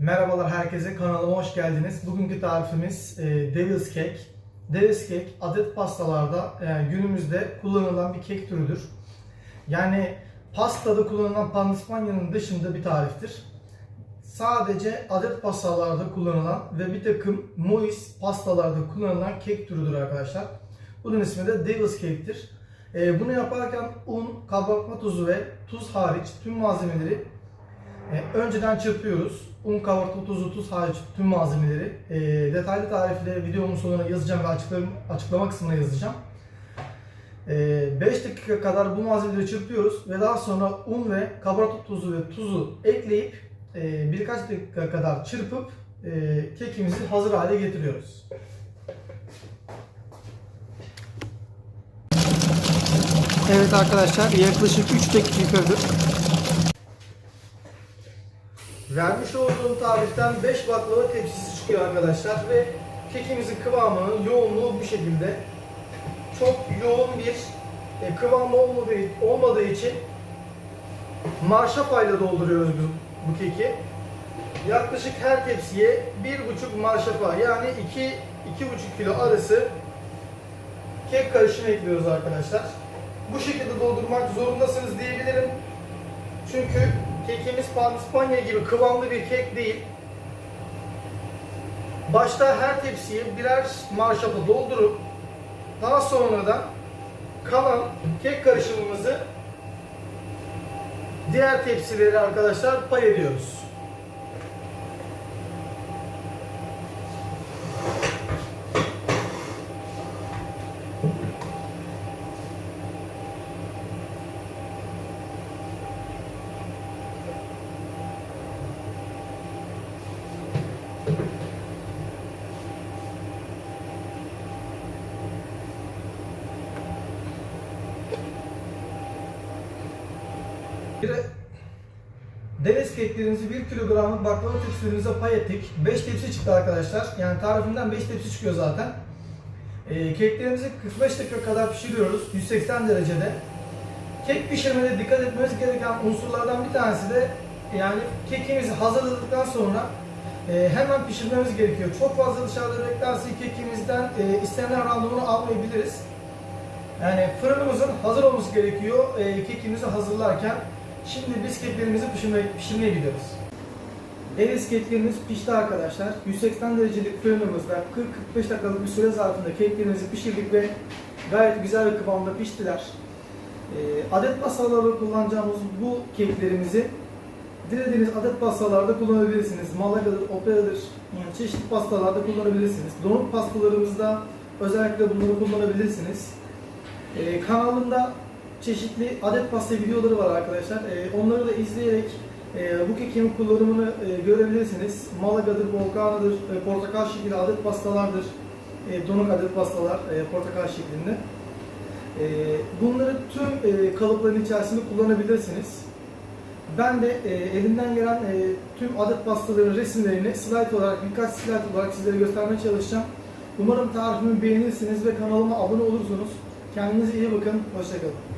Merhabalar herkese, kanalıma hoş geldiniz. Bugünkü tarifimiz e, Devil's Cake. Devil's Cake adet pastalarda e, günümüzde kullanılan bir kek türüdür. Yani pastada kullanılan pandispanya'nın dışında bir tariftir. Sadece adet pastalarda kullanılan ve bir takım moist pastalarda kullanılan kek türüdür arkadaşlar. Bunun ismi de Devil's Cake'tir. E, bunu yaparken un, kabartma tozu ve tuz hariç tüm malzemeleri e, önceden çırpıyoruz. Un, kabartma tozu, tuz hariç tüm malzemeleri. E, detaylı tarifle videomun sonuna yazacağım ve açıklama, açıklama kısmına yazacağım. 5 dakika kadar bu malzemeleri çırpıyoruz ve daha sonra un ve kabartma tozu ve tuzu ekleyip e, birkaç dakika kadar çırpıp e, kekimizi hazır hale getiriyoruz. Evet arkadaşlar yaklaşık 3 dakikadır Vermiş olduğum tariften 5 baklava tepsisi çıkıyor arkadaşlar ve kekimizin kıvamının yoğunluğu bu şekilde. Çok yoğun bir e, kıvam olmadığı, olmadığı için marşapayla dolduruyoruz bu, bu keki. Yaklaşık her tepsiye 1,5 marşapa yani 2 2,5 kilo arası kek karışımı ekliyoruz arkadaşlar. Bu şekilde doldurmak zorundasınız diyebilirim. Çünkü kekimiz pandispanya gibi kıvamlı bir kek değil. Başta her tepsiye birer marşapa doldurup daha sonra da kalan kek karışımımızı diğer tepsilere arkadaşlar pay ediyoruz. Deniz keklerimizi 1 kilogramlık baklava tepsilerimize pay ettik. 5 tepsi çıktı arkadaşlar. Yani tarifimden 5 tepsi çıkıyor zaten. Ee, keklerimizi 45 dakika kadar pişiriyoruz 180 derecede. Kek pişirmede dikkat etmemiz gereken unsurlardan bir tanesi de yani kekimizi hazırladıktan sonra e, hemen pişirmemiz gerekiyor. Çok fazla dışarıda beklerse kekimizden e, istenilen randevunu almayabiliriz. Yani fırınımızın hazır olması gerekiyor e, kekimizi hazırlarken. Şimdi biz keklerimizi pişirmeye, pişirmeye gidiyoruz. Deniz keklerimiz pişti arkadaşlar. 180 derecelik fırınımızda 40-45 dakikalık bir süre zarfında keklerimizi pişirdik ve gayet güzel bir kıvamda piştiler. E, adet pastalarda kullanacağımız bu keklerimizi dilediğiniz adet pastalarda kullanabilirsiniz. Malaga'dır, opera'dır, yani çeşitli pastalarda kullanabilirsiniz. Donuk pastalarımızda özellikle bunları kullanabilirsiniz. Ee, kanalımda çeşitli adet pasta videoları var arkadaşlar. Ee, onları da izleyerek e, bu kekin kullanımını e, görebilirsiniz. Malaga'dır, Volkana'dır, e, portakal şeklinde adet pastalardır. E, donuk adet pastalar e, portakal şeklinde. E, bunları tüm e, kalıpların içerisinde kullanabilirsiniz. Ben de e, elimden gelen e, tüm adet pastaların resimlerini slide olarak, birkaç slide olarak sizlere göstermeye çalışacağım. Umarım tarifimi beğenirsiniz ve kanalıma abone olursunuz. Kendinize iyi bakın. Hoşçakalın.